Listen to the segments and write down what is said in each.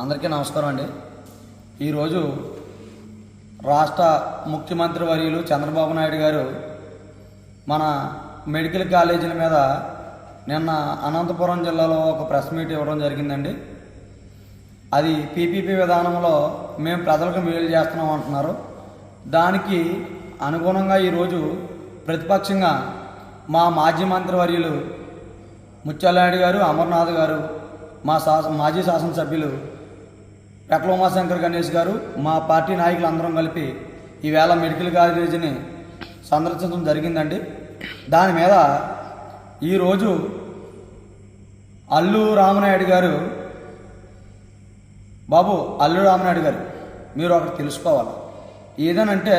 అందరికీ నమస్కారం అండి. ఈరోజు రాష్ట్ర ముఖ్యమంత్రి వర్యులు చంద్రబాబు నాయుడు గారు మన మెడికల్ కాలేజీల మీద నిన్న అనంతపురం జిల్లాలో ఒక ప్రెస్ మీట్ ఇవ్వడం జరిగిందండి. అది పీపీపీ విధానంలో మేము ప్రజలకు మేలు చేస్తున్నాం అంటున్నారు. దానికి అనుగుణంగా ఈరోజు ప్రతిపక్షంగా మా మాజీ మంత్రి వర్యులు ముత్యాలనాయుడు గారు అమర్నాథ్ గారు మా శాసన మాజీ శాసనసభ్యులు పెట్ల ఉమాశంకర్ గణేష్ గారు మా పార్టీ నాయకులు అందరం కలిపి ఈవేళ మెడికల్ కాలేజీని సందర్శించడం జరిగిందండి. దాని మీద ఈరోజు అల్లు రామనాయుడు గారు బాబు అల్లు రామనాయుడు గారు మీరు ఒకటి తెలుసుకోవాలి. ఏదనంటే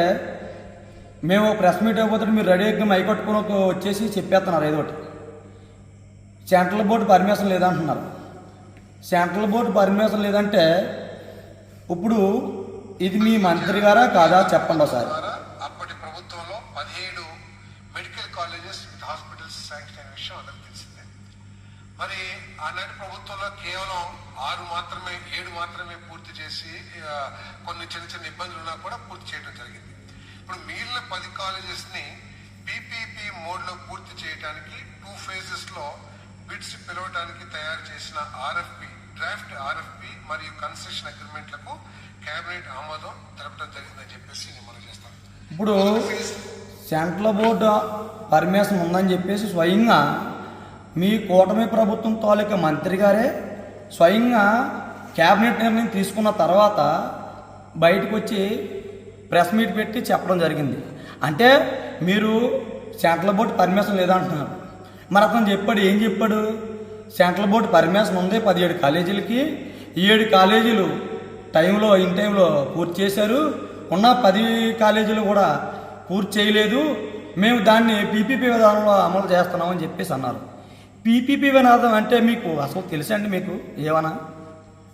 మేము ప్రెస్ మీట్ అయిపోతే మీరు రెడీ ఎక్కి మైకొట్టుకుని వచ్చేసి చెప్పేస్తున్నారు ఏదో ఒకటి. సెంట్రల్ బోర్డు పర్మిషన్ లేదంటున్నారు. సెంట్రల్ బోర్డు పర్మిషన్ లేదంటే ఇప్పుడు ఇది మీ మంత్రి గారా కాదా? చెప్పండి ఒకసారి. అప్పటి ప్రభుత్వంలో పదిహేడు medical colleges with hospitals sanction అయిన విషయం అందరికి తెలిసిందే. మరి ఆనాటి ప్రభుత్వంలో కేవలం ఆరు మాత్రమే ఏడు మాత్రమే పూర్తి చేసి కొన్ని చిన్న చిన్న ఇబ్బందులు ఉన్నా కూడా పూర్తి చేయడం జరిగింది. ఇప్పుడు మిగిలిన పది కాలేజెస్ని పీపీపీ మోడ్లో పూర్తి చేయడానికి టూ ఫేజెస్లో బిడ్స్ పిలవడానికి తయారు చేసిన ఆర్ఎఫ్పి డ్రాఫ్ట్ ఆర్ఎఫ్పి మరియు కన్సెషన్ అగ్రిమెంట్లకు కేబినెట్ ఆమోదం తెలపడం జరిగిందని చెప్పేసి నేను మనం చేస్తాను. ఇప్పుడు సెంట్రల్ బోర్డు పర్మిషన్ ఉందని చెప్పేసి స్వయంగా మీ కూటమి ప్రభుత్వం తాలూకా మంత్రి గారే స్వయంగా క్యాబినెట్ నిర్ణయం తీసుకున్న తర్వాత బయటకు వచ్చి ప్రెస్ మీట్ పెట్టి చెప్పడం జరిగింది. అంటే మీరు సెంట్రల్ బోర్డు పర్మిషన్ లేదంటున్నారు. మరి అతను చెప్పాడు ఏం చెప్పాడు? సెంట్రల్ బోర్డు పర్మిషన్ ఉంది పదిహేడు కాలేజీలకి. ఈ ఏడు కాలేజీలు టైంలో ఇన్ టైంలో పూర్తి చేశారు. ఉన్న పది కాలేజీలు కూడా పూర్తి చేయలేదు. మేము దాన్ని పీపీపీ విధానంలో అమలు చేస్తున్నామని చెప్పేసి అన్నారు. పీపీపీ విధానం అంటే మీకు అసలు తెలుసండి మీకు? ఏమన్నా?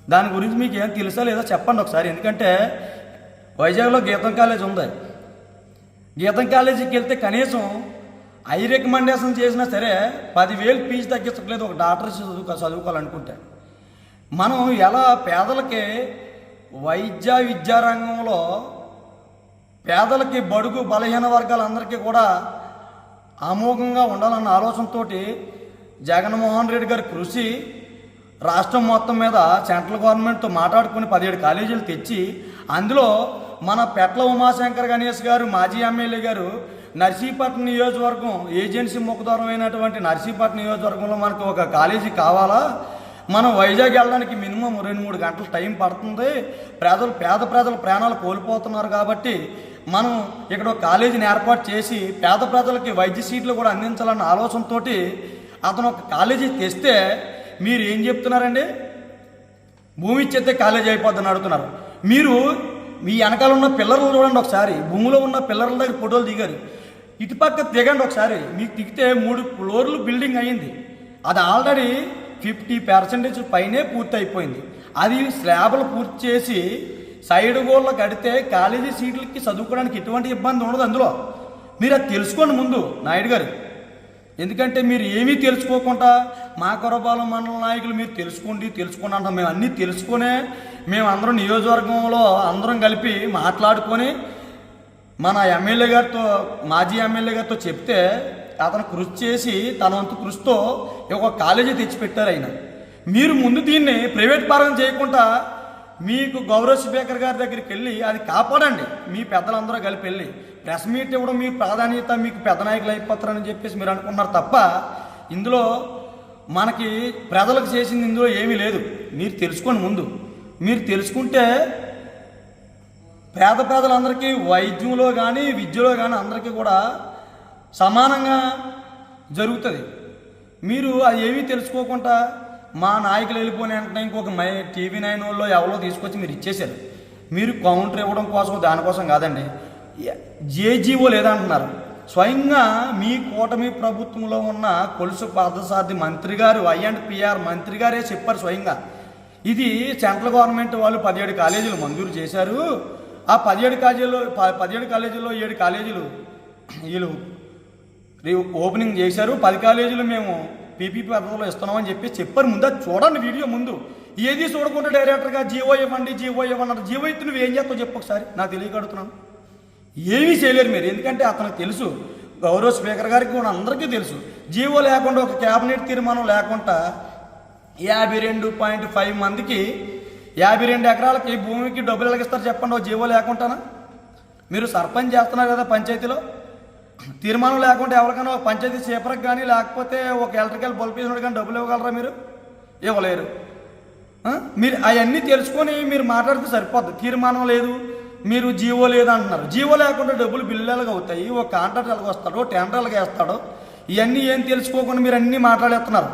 దాని గురించి మీకు ఏం తెలుసా లేదో చెప్పండి ఒకసారి. ఎందుకంటే వైజాగ్లో గీతం కాలేజ్ ఉంది. గీతం కాలేజీకి వెళ్తే కనీసం ఐ రికమెండేషన్ చేసినా సరే పదివేలు ఫీజు తగ్గించట్లేదు. ఒక డాక్టర్ చదువుకో చదువుకోవాలనుకుంటే. మనం ఎలా పేదలకి వైద్య విద్యారంగంలో పేదలకి బడుగు బలహీన వర్గాలందరికీ కూడా అమోఘంగా ఉండాలన్న ఆలోచనతో జగన్మోహన్ రెడ్డి గారి కృషి రాష్ట్రం మొత్తం మీద సెంట్రల్ గవర్నమెంట్తో మాట్లాడుకుని పదిహేడు కాలేజీలు తెచ్చి అందులో మన పెట్ల ఉమాశంకర్ గణేష్ గారు మాజీ ఎమ్మెల్యే గారు నర్సీపట్నం నియోజకవర్గం ఏజెన్సీ ముఖదూరమైనటువంటి నర్సీపట్నం నియోజకవర్గంలో మనకు ఒక కాలేజీ కావాలా? మనం వైజాగ్ వెళ్ళడానికి మినిమం రెండు మూడు గంటలు టైం పడుతుంది. ప్రజలు పేద ప్రజల ప్రాణాలు కోల్పోతున్నారు కాబట్టి మనం ఇక్కడ ఒక కాలేజీని ఏర్పాటు చేసి పేద ప్రజలకి వైద్య సీట్లు కూడా అందించాలన్న ఆలోచనతోటి అతను ఒక కాలేజీ తెస్తే మీరు ఏం చెప్తున్నారండి? భూమి ఇచ్చేస్తే కాలేజీ అయిపోద్దని అడుగుతున్నారు. మీరు మీ వెనకాల ఉన్న పిల్లర్లు చూడండి ఒకసారి. భూమిలో ఉన్న పిల్లర్ల దగ్గర ఫోటోలు దిగారు. ఇటుపక్క దిగండి ఒకసారి. మీకు దిగితే మూడు ఫ్లోర్లు బిల్డింగ్ అయ్యింది. అది ఆల్రెడీ ఫిఫ్టీ పర్సెంటేజ్ పైనే పూర్తి అయిపోయింది అది స్లాబ్లు పూర్తి చేసి సైడ్ గోళ్ళు కడితే కాలేజీ సీట్లకి చదువుకోవడానికి ఎటువంటి ఇబ్బంది ఉండదు అందులో. మీరు అది తెలుసుకోండి ముందు నాయుడు గారు. ఎందుకంటే మీరు ఏమీ తెలుసుకోకుండా మా కురబాల మండల నాయకులు మీరు తెలుసుకోండి తెలుసుకోండి అంటాం మేము అన్నీ తెలుసుకునే మేము అందరం నియోజకవర్గంలో అందరం కలిపి మాట్లాడుకొని మన ఎమ్మెల్యే గారితో మాజీ ఎమ్మెల్యే గారితో చెప్తే అతను కృషి చేసి తన వంతు కృషితో ఒక కాలేజీ తెచ్చిపెట్టారు ఆయన. మీరు ముందు దీన్ని ప్రైవేట్ పరం చేయకుండా మీకు గౌరవ స్పీకర్ గారి దగ్గరికి వెళ్ళి అది కాపాడండి. మీ పెద్దలందరూ కలిపి వెళ్ళి ప్రెస్ మీట్ ఇవ్వడం మీ ప్రాధాన్యత మీకు పెద్ద నాయకులు అయిపోతారని చెప్పేసి మీరు అనుకున్నారు తప్ప ఇందులో మనకి ప్రజలకు చేసింది ఇందులో ఏమీ లేదు. మీరు తెలుసుకోండి ముందు. మీరు తెలుసుకుంటే పేద పేదలందరికీ వైద్యంలో కానీ విద్యలో కానీ అందరికీ కూడా సమానంగా జరుగుతుంది. మీరు అది ఏమీ తెలుసుకోకుండా మా నాయకులు వెళ్ళిపోయిన వెంటనే ఇంకొక మై టీవీ నైన్ వాళ్ళు ఎవరో తీసుకొచ్చి మీరు ఇచ్చేశారు. మీరు కౌంటర్ ఇవ్వడం కోసం దానికోసం కాదండి. జేజీఓ లేదంటున్నారు స్వయంగా మీ కూటమి ప్రభుత్వంలో ఉన్న కొలుసు పార్థసారథి మంత్రి గారు ఐ అండ్ పిఆర్ మంత్రి గారే చెప్పారు స్వయంగా. ఇది సెంట్రల్ గవర్నమెంట్ వాళ్ళు పదిహేడు కాలేజీలు మంజూరు చేశారు. ఆ పదిహేడు కాలేజీలో పదిహేడు కాలేజీల్లో ఏడు కాలేజీలు వీళ్ళు ఓపెనింగ్ చేశారు. పది కాలేజీలు మేము పీపీపీ పద్ధతిలో ఇస్తున్నామని చెప్పి చెప్పారు. ముందు అది చూడండి వీడియో ముందు. ఏది చూడకుండా డైరెక్టర్గా జీవో ఇవ్వండి జీవో ఇవ్వండి జీవో ఇచ్చి నువ్వు ఏం చేస్తావు చెప్పు ఒకసారి. నాకు తెలియగడుగుతున్నాను ఏమీ చేయలేరు మీరు. ఎందుకంటే అతనికి తెలుసు. గౌరవ స్పీకర్ గారికి కూడా అందరికీ తెలుసు. జీవో లేకుండా ఒక క్యాబినెట్ తీర్మానం లేకుండా యాభై రెండు పాయింట్ ఫైవ్ మందికి యాభై రెండు ఎకరాలకి భూమికి డబ్బులు ఎలాగిస్తారు చెప్పండి ఓ జీవో లేకుండానా? మీరు సర్పంచ్ చేస్తున్నారు కదా పంచాయతీలో. తీర్మానం లేకుండా ఎవరికైనా ఒక పంచాయతీ చేపరకు కానీ లేకపోతే ఒక ఎలక్ట్రికల్ బల్బ్ వేసినోడు కానీ డబ్బులు ఇవ్వగలరా మీరు? ఇవ్వలేరు. మీరు అవన్నీ తెలుసుకొని మీరు మాట్లాడితే సరిపోద్ది. తీర్మానం లేదు మీరు జీవో లేదు అంటున్నారు. జీవో లేకుండా డబ్బులు బిల్లులుగా అవుతాయి? ఒక కాంట్రాక్ట్ ఎలాగ వస్తాడో టెండర్ ఎలాగ వేస్తాడో ఇవన్నీ ఏం తెలుసుకోకుండా మీరు అన్నీ మాట్లాడేస్తున్నారు.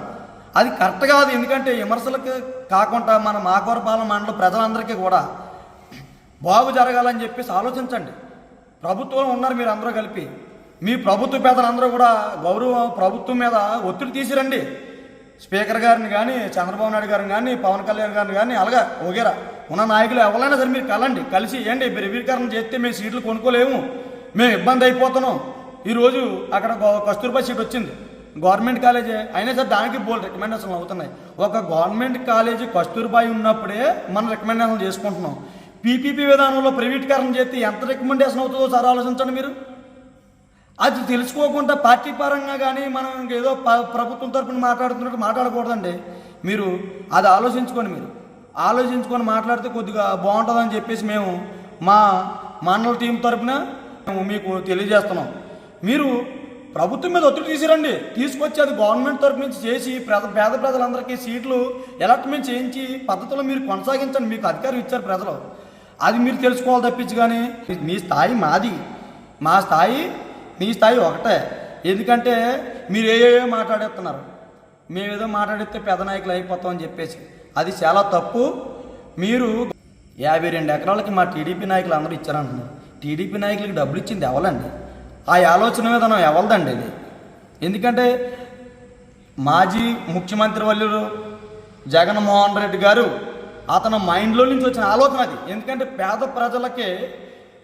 అది కరెక్ట్ కాదు. ఎందుకంటే విమర్శలకు కాకుండా మన మాకూరపాలెం మండలం ప్రజలందరికీ కూడా బాగు జరగాలని చెప్పేసి ఆలోచించండి. ప్రభుత్వం ఉన్నారు మీరు అందరూ కలిపి. మీ ప్రభుత్వ పేదలందరూ కూడా గౌరవం ప్రభుత్వం మీద ఒత్తిడి తీసిరండి. స్పీకర్ గారిని కానీ చంద్రబాబు నాయుడు గారిని కానీ పవన్ కళ్యాణ్ గారిని కానీ అలాగా ఓగేరా. ఉన్న నాయకులు ఎవరైనా సరే మీరు కలండి కలిసి ఏంటి బ్రవీకరణ చేస్తే మేము సీట్లు కొనుక్కోలేము. మేము ఇబ్బంది అయిపోతున్నాం. ఈరోజు అక్కడ కస్తూర్బా సీట్ వచ్చింది. Government college. అయినా సరే దానికి బోల్ రికమెండేషన్లు అవుతున్నాయి. ఒక గవర్నమెంట్ కాలేజీ కస్తూర్బాయి ఉన్నప్పుడే మనం రికమెండేషన్ చేసుకుంటున్నాం. పీపీపీ విధానంలో ప్రైవేటీకరణ చేస్తే ఎంత రికమెండేషన్ అవుతుందో సార్ ఆలోచించండి మీరు. అది తెలుసుకోకుండా పార్టీ పరంగా కానీ మనం ఏదో ప్రభుత్వం తరపున మాట్లాడుతున్నట్టు మాట్లాడకూడదండి. మీరు అది ఆలోచించుకోండి మీరు. ఆలోచించుకొని మాట్లాడితే కొద్దిగా బాగుంటుందని చెప్పేసి మేము మా మండల టీం తరపున మేము మీకు తెలియజేస్తున్నాం. మీరు ప్రభుత్వం మీద ఒత్తిడి తీసిరండి. తీసుకొచ్చి అది గవర్నమెంట్ తరపు నుంచి చేసి పేద పేద ప్రజలందరికీ సీట్లు ఎలక్ట్మెంట్ చేయించి పద్ధతిలో మీరు కొనసాగించండి. మీకు అధికారం ఇచ్చారు ప్రజలు. అది మీరు తెలుసుకోవాలి తప్పించి కానీ మీ స్థాయి మాది. మా స్థాయి మీ స్థాయి ఒకటే. ఎందుకంటే మీరు ఏ మాట్లాడేస్తున్నారు? మేమేదో మాట్లాడితే పెద్ద నాయకులు అయిపోతాం అని చెప్పేసి. అది చాలా తప్పు. మీరు యాభై రెండు ఎకరాలకి మా టీడీపీ నాయకులు అందరూ ఇచ్చారంటున్నారు. టీడీపీ నాయకులకి డబ్బులు ఇచ్చింది ఎవరండి ఆ ఆలోచన విధానం ఎవరిదండి ఇది? ఎందుకంటే మాజీ ముఖ్యమంత్రి వల్లురు జగన్మోహన్ రెడ్డి గారు అతని మైండ్లో నుంచి వచ్చిన ఆలోచన అది. ఎందుకంటే పేద ప్రజలకే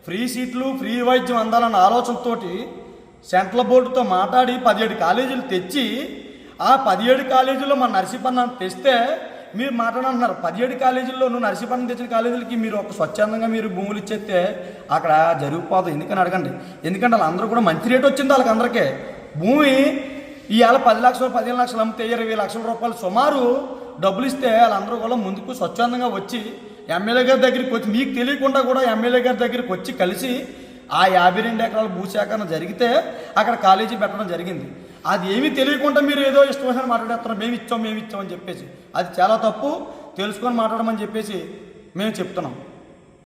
ఫ్రీ సీట్లు ఫ్రీ వైద్యం అందాలన్న ఆలోచనతోటి సెంట్రల్ బోర్డుతో మాట్లాడి పదిహేడు కాలేజీలు తెచ్చి ఆ పదిహేడు కాలేజీలో మన నర్సీపట్నం తెస్తే మీరు మాట్లాడంటున్నారు. పదిహేడు కాలేజీల్లో నర్సీపట్నం తెచ్చిన కాలేజీలకి మీరు ఒక స్వచ్ఛందంగా మీరు భూములు ఇచ్చేస్తే అక్కడ జరిగిపోదు. ఎందుకని అడగండి? ఎందుకంటే వాళ్ళందరూ కూడా మంచి రేట్ వచ్చింది వాళ్ళకి అందరికీ. భూమి ఇవాళ పది లక్షలు పదిహేను లక్షలు అమ్మితే ఇరవై లక్షల రూపాయలు సుమారు డబ్బులు ఇస్తే వాళ్ళందరూ కూడా ముందుకు స్వచ్ఛందంగా వచ్చి ఎమ్మెల్యే గారి దగ్గరికి వచ్చి మీకు తెలియకుండా కూడా ఎమ్మెల్యే గారి దగ్గరికి వచ్చి కలిసి ఆ యాభై రెండు ఎకరాల భూసేకరణ జరిగితే అక్కడ కాలేజీ పెట్టడం జరిగింది. అది ఏమీ తెలియకుండా మీరు ఏదో ఇష్టం వచ్చిన మాట్లాడేస్తున్నారు మేము ఇచ్చాం మేము ఇచ్చామని చెప్పేసి. అది చాలా తప్పు. తెలుసుకొని మాట్లాడమని చెప్పేసి మేము చెప్తున్నాం.